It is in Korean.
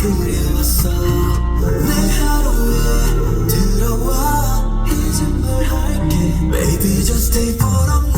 그리웠어 내 하루에 들어와 이젠 뭘 할게 Baby just stay for a minute